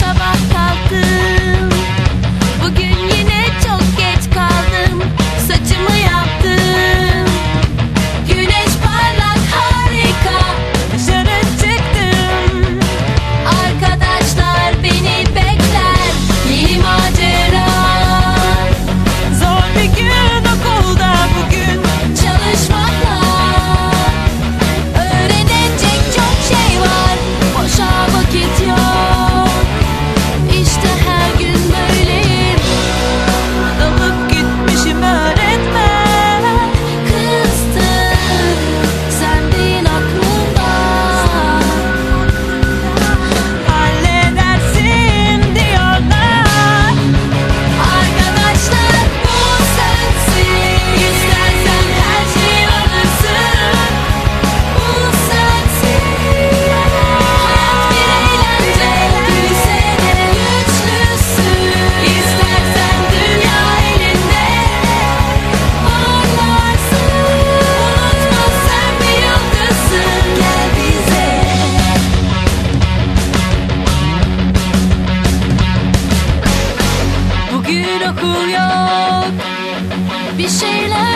Sabah kalktım okul yok. Bir şeyler